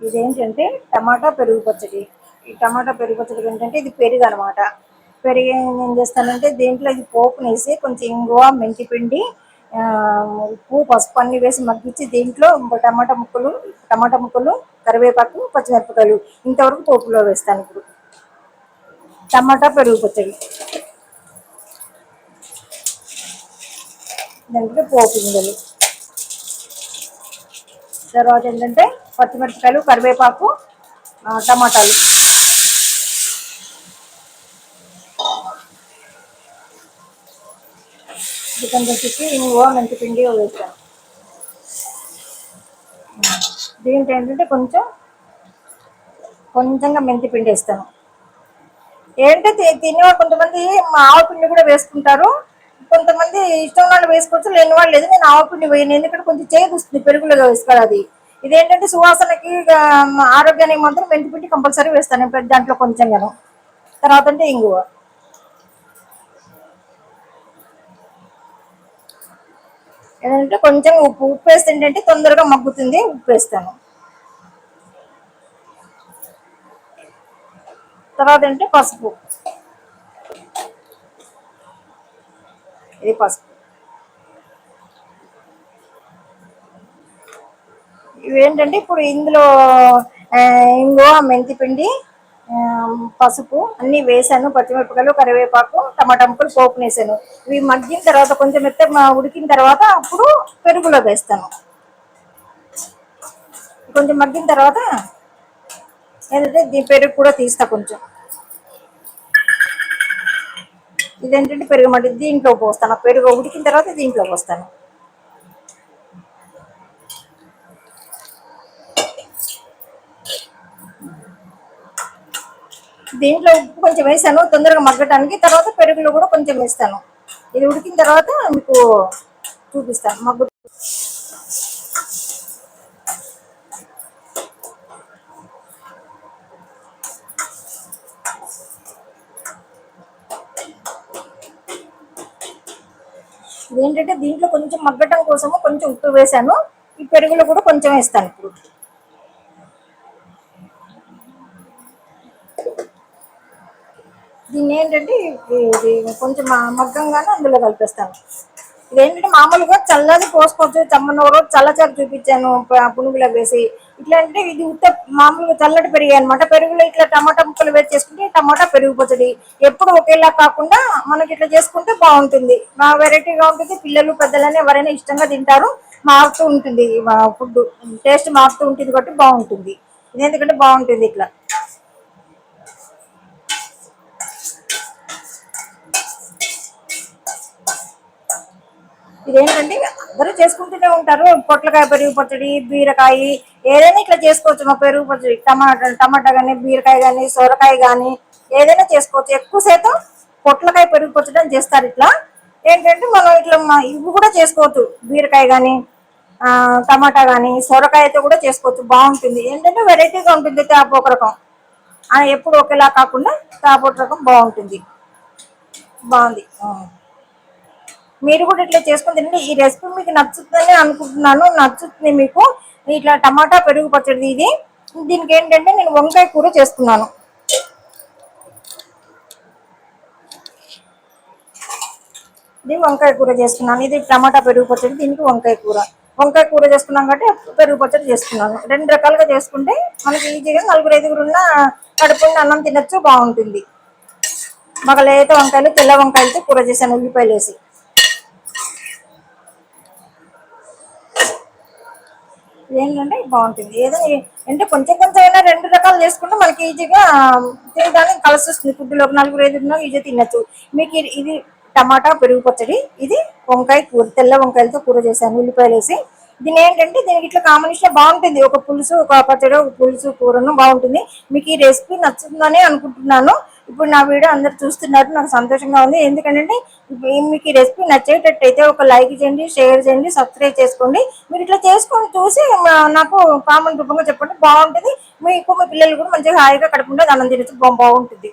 ఇదేంటంటే టమాటా పెరుగు పచ్చడి. ఈ టమాటా పెరుగు పచ్చడి ఏంటంటే ఇది పెరుగు అనమాట పెరుగు ఏం చేస్తానంటే దీంట్లో ఇది పోపునేసి కొంచెం ఇంగువ మెంతి పిండి ఉప్పు పసుపు అన్ని వేసి మగ్గించి దీంట్లో టమాటా ముక్కలు టమాటా ముక్కలు కరివేపాకు పచ్చిమిరపకాయలు ఇంతవరకు పోపులో వేస్తాను ఇప్పుడు. టమాటా పెరుగు పచ్చడి. దాంట్లో పోపు గింజలు. తర్వాత ఏంటంటే పచ్చిమిరపకాయలు కరివేపాకు టమాటాలు. చికెన్ రెసిపీ ఇంగువ మెంతి పిండి వేస్తాను దీంట్లో ఏంటంటే కొంచెం కొంచెంగా మెంతి పిండి వేస్తాను. ఏంటంటే తి- కొంతమంది మా ఆవు పిండి కూడా వేసుకుంటారు. కొంతమంది ఇష్టం వాళ్ళు వేసుకోవచ్చు లేని వాళ్ళు లేదు. నేను ఆవు పిండి వేయను. ఎందుకంటే కొంచెం చేదు వస్తుంది పెరుగులో వేసుకోవాలి అది. ఇదేంటంటే సువాసనకి ఆరోగ్యానికి మాత్రం మెంతి పిండి కంపల్సరీ వేస్తాను. ఇప్పుడు దాంట్లో కొంచెంగాను తర్వాత అంటే ఇంగువ. ఏంటంటే కొంచెం ఉప్పు. ఉప్పు వేస్తే ఏంటంటే తొందరగా మగ్గుతుంది ఉప్పు వేస్తాను. తర్వాత అంటే పసుపు. ఇది పసుపు. ఇవేంటంటే ఇప్పుడు ఇందులో ఆ, ఇంగువ మెంతి పిండి పసుపు అన్ని వేసాను పచ్చిమిరపకాయలు కరివేపాకు టమాటా ముక్కలు పోపు వేసాను ఇవి మగ్గిన తర్వాత కొంచెం మెత్త ఉడికిన తర్వాత అప్పుడు పెరుగులో వేస్తాను. కొంచెం మగ్గిన తర్వాత ఏంటంటే దీని పెరుగు కూడా తీస్తా కొంచెం. ఇదేంటంటే పెరుగు మట్టి దీంట్లో పోస్తాను. పెరుగు ఉడికిన తర్వాత దీంట్లో పోస్తాను. దీంట్లో ఉప్పు కొంచెం వేసాను తొందరగా మగ్గటానికి. తర్వాత పెరుగులో కూడా కొంచెం వేస్తాను. ఇది ఉడికిన తర్వాత మీకు చూపిస్తాను. మగ్గు ఇదేంటంటే దీంట్లో కొంచెం మగ్గటం కోసము కొంచెం ఉప్పు వేసాను. ఈ పెరుగులో కూడా కొంచెం వేస్తాను ఇప్పుడు. దీన్ని ఏంటంటే ఇది కొంచెం మగ్గంగానే అందులో కలిపేస్తాను. ఇదేంటంటే మామూలుగా చల్లది పోసుకోవచ్చు చమ్మన రోజు చల్లచారు చూపించాను పునుగులో వేసి ఇట్లా అంటే ఇది ఉత్త మామూలుగా చల్లటి పెరిగాయి అనమాట పెరుగులో ఇట్లా టమాటా ముక్కలు వేసి చేసుకుంటే టమాటా పెరిగిపోతుంది. ఎప్పుడు ఒకేలా కాకుండా మనకి ఇట్లా చేసుకుంటే బాగుంటుంది. మా వెరైటీగా ఉంటుంది. పిల్లలు పెద్దలని ఎవరైనా ఇష్టంగా తింటారు. మారుతూ ఉంటుంది. ఫుడ్ టేస్ట్ మారుతూ ఉంటుంది కాబట్టి బాగుంటుంది. ఇది ఎందుకంటే బాగుంటుంది ఇట్లా. ఇదేంటంటే అందరూ చేసుకుంటూనే ఉంటారు. పొట్లకాయ పెరుగు పచ్చడి బీరకాయ ఏదైనా ఇట్లా చేసుకోవచ్చు. మా పెరుగు పచ్చడి టమాటా టమాటా కానీ బీరకాయ కానీ సొరకాయ కానీ ఏదైనా చేసుకోవచ్చు. ఎక్కువ శాతం పొట్లకాయ పెరుగు పచ్చడి అని చేస్తారు ఇట్లా. ఏంటంటే మనం ఇట్లా ఇవి కూడా చేసుకోవచ్చు. బీరకాయ కానీ టమాటా కానీ సొరకాయతో కూడా చేసుకోవచ్చు. బాగుంటుంది. ఏంటంటే వెరైటీగా ఉంటుంది. తాపు ఒక రకం. ఎప్పుడు ఒకేలా కాకుండా తాపు ఒక రకం బాగుంటుంది. బాగుంది. మీరు కూడా ఇట్లా చేసుకుని తినండి. ఈ రెసిపీ మీకు నచ్చుతుందని అనుకుంటున్నాను. నచ్చుతుంది మీకు. ఇట్లా టమాటా పెరుగు పచ్చడి ఇది. దీనికి ఏంటంటే నేను వంకాయ కూర చేసుకున్నాను ఇది వంకాయ కూర చేసుకున్నాను ఇది టమాటా పెరుగు పచ్చడి దీనికి వంకాయ కూర. వంకాయ కూర చేసుకున్నాం కాబట్టి పెరుగు పచ్చడి చేసుకున్నాను రెండు రకాలుగా చేసుకుంటే మనకి ఈజీగా నలుగురు ఐదుగురు ఉన్న కడుపుండి అన్నం తినచ్చు బాగుంటుంది. మాకు లేత వంకాయలు తెల్ల వంకాయలతో కూర చేశాను ఉల్లిపాయలు వేసి ఏంటంటే బాగుంటుంది. ఏదో అంటే కొంచెం కొంచెం అయినా రెండు రకాలు చేసుకుంటే మనకి ఈజీగా తినడానికి కలిసి వస్తుంది. ఫుడ్లో ఒక నలుగురు ఐదు ఈజీగా తినచ్చు. మీకు ఇది- ఇది టమాటా పెరుగు పచ్చడి ఇది వంకాయ కూర తెల్ల వంకాయలతో కూర చేశాను ఉల్లిపాయలు వేసి. దీని ఏంటంటే దీనికి ఇట్లా కాంబినేషన్ బాగుంటుంది. ఒక పులుసు ఒక పచ్చడి ఒక పులుసు కూరను బాగుంటుంది. మీకు ఈ రెసిపీ నచ్చుతుందని అనుకుంటున్నాను. ఇప్పుడు నా వీడియో అందరు చూస్తున్నారు నాకు సంతోషంగా ఉంది. ఎందుకంటే మీకు ఈ రెసిపీ నచ్చేటట్టయితే ఒక లైక్ చేయండి షేర్ చేయండి సబ్స్క్రైబ్ చేసుకోండి. మీరు ఇట్లా చేసుకొని చూసి మా- నాకు కామెంట్ రూపంగా చెప్పండి. బాగుంటుంది. మీకు మీ పిల్లలు కూడా మంచిగా హాయిగా కడుపుంటే అన్నం తినచ్చు బాగుంటుంది.